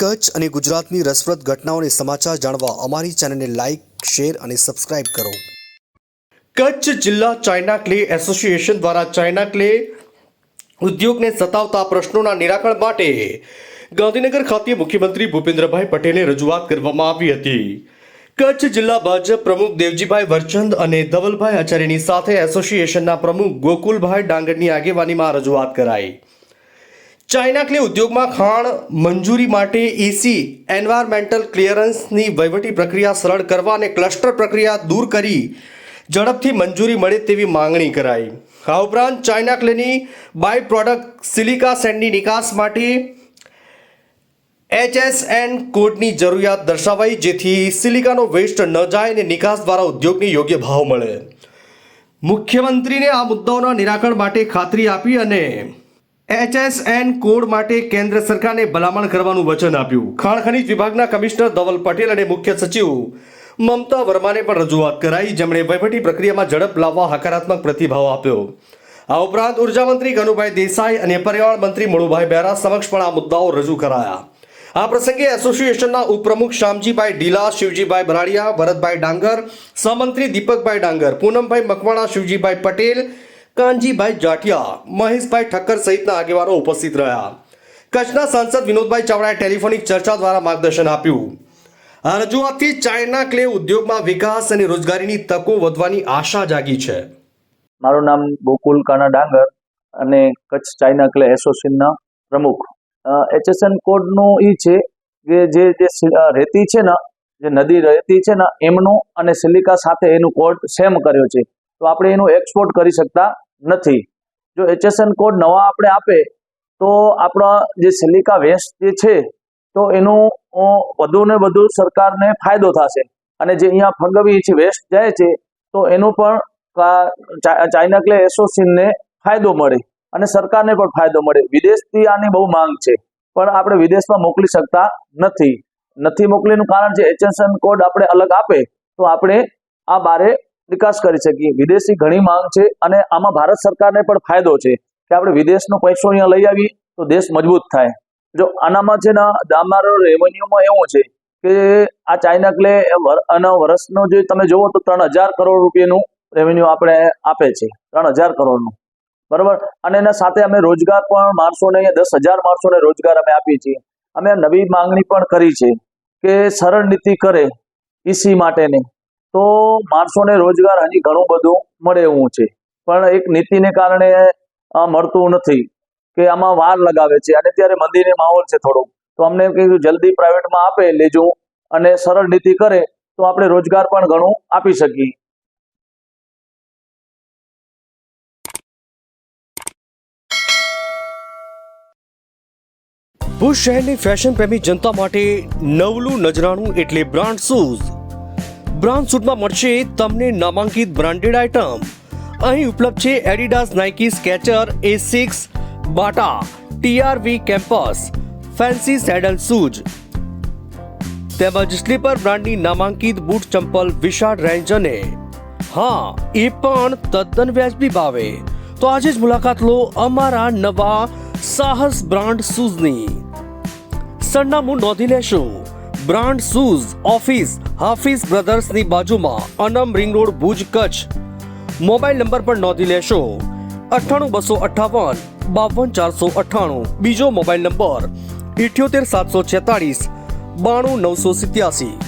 કચ્છ અને ગુજરાતની રસપ્રદ ઘટનાઓને સમાચાર જાણવા અમારી ચેનલને લાઇક શેર અને સબસ્ક્રાઇબ કરો. કચ્છ જિલ્લા ચાઇના ક્લે એસોસિએશન દ્વારા ચાઇના ક્લે ઉદ્યોગને સતાવતા પ્રશ્નોના નિરાકરણ માટે ગાંધીનગર ખાતે મુખ્યમંત્રી ભૂપેન્દ્રભાઈ પટેલે રજૂઆત કરવામાં આવી હતી. કચ્છ જિલ્લા ભાજપ પ્રમુખ દેવજીભાઈ વરચંદ અને ધવલભાઈ આચાર્યની સાથે એસોસિએશનના પ્રમુખ ગોકુલભાઈ ડાંગરની આગેવાનીમાં રજૂઆત કરાઈ. ચાઇના ક્લે ઉદ્યોગમાં ખાણ, મંજૂરી માટે એસી, એન્વાયરમેન્ટલ ક્લિયરન્સની વહીવટી પ્રક્રિયા સરળ કરવા અને ક્લસ્ટર પ્રક્રિયા દૂર કરી ઝડપથી મંજૂરી મળે તેવી માંગણી કરાઈ. આ ઉપરાંત ચાઇના ક્લેની બાય પ્રોડક્ટ સિલિકા સેન્ડની નિકાસ માટે એચએસએન કોડની જરૂરિયાત દર્શાવાઈ, જેથી સિલિકાનો વેસ્ટ ન જાય અને નિકાસ દ્વારા ઉદ્યોગને યોગ્ય ભાવ મળે. મુખ્યમંત્રીને આ મુદ્દાઓના નિરાકરણ માટે ખાતરી આપી અને એચએસએન કોડ માટે કેન્દ્ર સરકારને ભલામણ કરવાનું વચન આપ્યું. ખાણ ખનીજ વિભાગના કમિશનર ધવલ પટેલ અને મુખ્ય સચિવ મમતા વર્માને પણ રજૂઆત કરાઈ. જેમણે વહીવટી પ્રક્રિયામાં ઝડપ લાવવા હકારાત્મક પ્રતિભાવ આપ્યો. આ ઉપરાંત ઊર્જા મંત્રી કનુભાઈ દેસાઈ અને પર્યાવરણ મંત્રી મણુભાઈ બેરા સમક્ષ પણ આ મુદ્દાઓ રજૂ કરાયા. આ પ્રસંગે એસોસિએશનના ઉપપ્રમુખ શ્યામજીભાઈ ઢીલા, શિવજીભાઈ ભરાડિયા ભરતભાઈ ડાંગર, સહમંત્રી દીપકભાઈ ડાંગર, પૂનમભાઈ મકવાણા, શિવજીભાઈ પટેલ કાનજીભાઈ જાટિયા, મહેશભાઈ ઠક્કર સહિતના આગેવાનો ઉપસ્થિત રહ્યા. કચ્છના સાંસદ વિનોદભાઈ ચાવડાએ ટેલિફોનિક ચર્ચા દ્વારા માર્ગદર્શન આપ્યું. રજૂઆતથી ચાઇના ક્લે ઉદ્યોગમાં વિકાસ અને રોજગારીની તકો વધવાની આશા જાગી છે. મારું નામ ગોકુલ કાના ડાંગર અને કચ્છ ચાઇના ક્લે એસોસિએશનના પ્રમુખ. એચએસએન કોડનું એ છે કે જે જે રેતી છે ને, જે નદી રહેતી છે ને, એમનું અને સિલિકા સાથે એનું કોડ સેમ કર્યો છે. તો આપણે એનું એક્સપોર્ટ કરી શકતા નથી. જો એચએસએન કોડ નવા આપણે આપે, તો આપણા જે સિલિકા વેસ્ટ જે છે, તો એનું વધુ ને વધુ સરકારને ફાયદો થશે. અને જે અહીંયા ફગવી છે વેસ્ટ જાય છે, તો એનું પણ ચાઇનાકલે એસોસિએશનને ફાયદો મળે. અને સરકારને પણ ફાયદો મળે. વિદેશથી આની બહુ માંગ છે. પણ આપણે વિદેશમાં મોકલી શકતા નથી. નથી મોકલીનું કારણ છે એચએસએન કોડ આપણે અલગ આપે, તો આપણે આ બારે નિકાસ કરી શકીએ વિદેશી ઘણી માંગ છે અને આમાં ભારત સરકારને પણ ફાયદો છે કે આપણે વિદેશનો પૈસો અહીંયા લઈ આવીએ તો દેશ મજબૂત થાય. જો આનામાં છે ને અમારો રેવન્યુમાં એવું છે કે આ ચાઇના ક્લે આના વર્ષનો જે તમે જુઓ તો ત્રણ હજાર કરોડ રૂપિયાનું રેવન્યુ આપણે આપે છે. ત્રણ હજાર કરોડનું. બરોબર? અને એના સાથે અમે રોજગાર પણ માણસોને દસ હજાર માણસોને રોજગાર અમે આપીએ છીએ. અમે નવી માંગણી પણ કરી છે કે સરળ નીતિ કરે ઈસી માટેની. તો માણસોને રોજગાર હજી ઘણું બધું મળે એવું છે. પણ એક નીતિને કારણે મળતું નથી કે આમાં વાર લગાવે છે અને ત્યારે મંદીને માહોલ છે થોડોક તો અમને એમ જલ્દી પ્રાઇવેટમાં આપે, લેજો અને સરળ નીતિ કરે તો આપણે રોજગાર પણ ઘણું આપી શકીએ. ભુજ શહેરની ફેશન પ્રેમી જનતા માટે નવલું નજરાણું એટલે બ્રાન્ડ શૂઝ. બ્રાન્ડ શૂટમાં મળશે તમને નામાંકિત બ્રાન્ડેડ આઇટમ. અહીં ઉપલબ્ધ છે Adidas, Nike, Skechers Asics Bata, TRV campus, fancy sandal shoes. તેમજ સ્લીપર બ્રાન્ડની નામાંકિત બૂટ ચંપલ વિશાળ રેન્જ અને હા, એ પણ તદ્દન વ્યાજબી ભાવે. તો આજે જ મુલાકાત લો અમારા નવા સાહસ બ્રાન્ડ શૂઝની. સરનામું નોંધી લેશો. બ્રાન્ડ શૂઝ, ઓફિસ, હાફિઝ બ્રધર્સની બાજુમાં Anam ring road, Bhuj, Kutch. Mobile number પણ નોંધી લેશો. અઠ્ઠાણું બસો અઠ્ઠાવન, બાવન ચારસો અઠ્ઠાણું. બીજો મોબાઈલ નંબર, ઇઠ્યોતેર સાતસો છેતાળીસ, બાણું નવસો સિત્યાસી.